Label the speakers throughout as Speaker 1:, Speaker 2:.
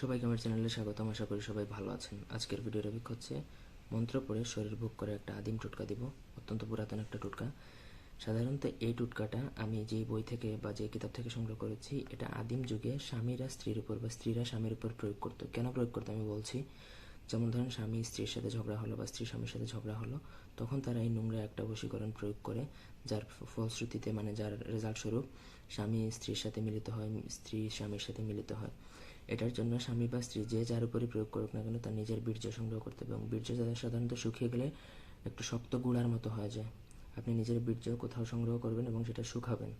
Speaker 1: সবাইকে আমার চ্যানেলে স্বাগতম আশা করি সবাই ভালো আছেন। আজকের ভিডিও টপিক হচ্ছে, মন্ত্র পড়ে শরীর ভোগ করে একটা আদিম টোটকা দিব, অত্যন্ত পুরাতন একটা টোটকা। সাধারণত এই টুটকাটা আমি যে বই থেকে বা যে কিতাব থেকে সংগ্রহ করেছি, এটা আদিম যুগে স্বামীরা স্ত্রীর উপর বা স্ত্রীরা স্বামীর উপর প্রয়োগ করতো। কেন প্রয়োগ করতো আমি বলছি, যেমন ধরেন স্বামী স্ত্রীর সাথে ঝগড়া হলো বা স্ত্রী স্বামীর সাথে ঝগড়া হলো, তখন তারা এই নোংরা একটা বশীকরণ প্রয়োগ করে, যার ফলশ্রুতিতে মানে যার রেজাল্ট স্বরূপ স্বামী স্ত্রীর সাথে মিলিত হয়, স্ত্রী স্বামীর সাথে মিলিত হয়। এটার জন্য স্বামী বা স্ত্রী যে যার উপরে প্রয়োগ করুক না কেন তার নিজের বীর্য সংগ্রহ করতে হবে। এবং বীর্য সাধারণত শুকিয়ে গেলে একটু শক্ত গুঁড়ার মতো হয়ে যায়। আপনি নিজের বীর্য কোথাও সংগ্রহ করবেন এবং সেটা শুকাবেন।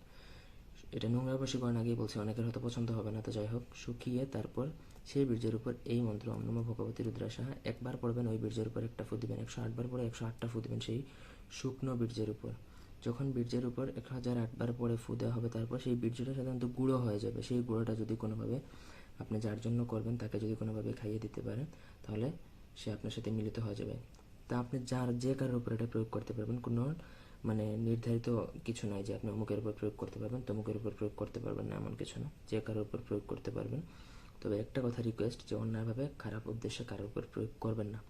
Speaker 1: এটা নোংরা বশীকরণ আগেই বলছি, অনেকের হয়তো পছন্দ হবে না, তো যাই হোক, শুকিয়ে তারপর সেই বীর্যের উপর এই মন্ত্র, ওম নমঃ ভগবতী রুদ্রাসাহা একবার পড়বেন ওই বীর্যের উপর একটা ফু দিবেন, একশো আটবার পরে একশো আটটা ফু দিবেন সেই শুকনো বীর্যের উপর। যখন বীর্যের উপর এক হাজার আটবার পরে ফু দেওয়া হবে, তারপর সেই বীর্যটা সাধারণত গুঁড়ো হয়ে যাবে। সেই গুঁড়োটা যদি কোনোভাবে আপনি যার জন্য করবেন তাকে যদি কোনোভাবে খাইয়ে দিতে পারেন, তাহলে সে আপনার সাথে মিলিত হয়ে যাবে। তা আপনি যার, যে কারোর উপর এটা প্রয়োগ করতে পারবেন, কোনো মানে নির্ধারিত কিছু নয় যে আপনি অমুকের উপর প্রয়োগ করতে পারবেন, তমুকের উপর প্রয়োগ করতে পারবেন না, এমন কিছু না। যে কারোর উপর প্রয়োগ করতে পারবেন। তবে একটা কথা রিকোয়েস্ট যে অন্যায়ভাবে খারাপ উদ্দেশ্যে কারোর উপর প্রয়োগ করবেন না।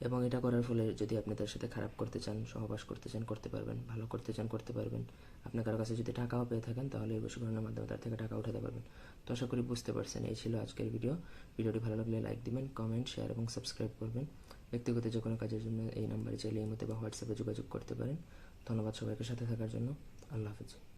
Speaker 1: এবং এটা করার ফলে যদি আপনি তার সাথে খারাপ করতে চান, সহবাস করতে চান, করতে পারবেন, ভালো করতে চান, করতে পারবেন। আপনার কারও কাছে যদি টাকাও পেয়ে থাকেন, তাহলে এই বশীকরণের মাধ্যমে তার থেকে টাকা উঠাতে পারবেন। তো আশা করি বুঝতে পারছেন, এই ছিল আজকের ভিডিও। ভিডিওটি ভালো লাগলে লাইক দিবেন কমেন্ট শেয়ার এবং সাবস্ক্রাইব করবেন। ব্যক্তিগত যে কোনো কাজের জন্য এই নাম্বারে চাইলে এই মতো বা হোয়াটসঅ্যাপে যোগাযোগ করতে পারেন। ধন্যবাদ সবাইকে সাথে থাকার জন্য। আল্লাহ হাফিজ।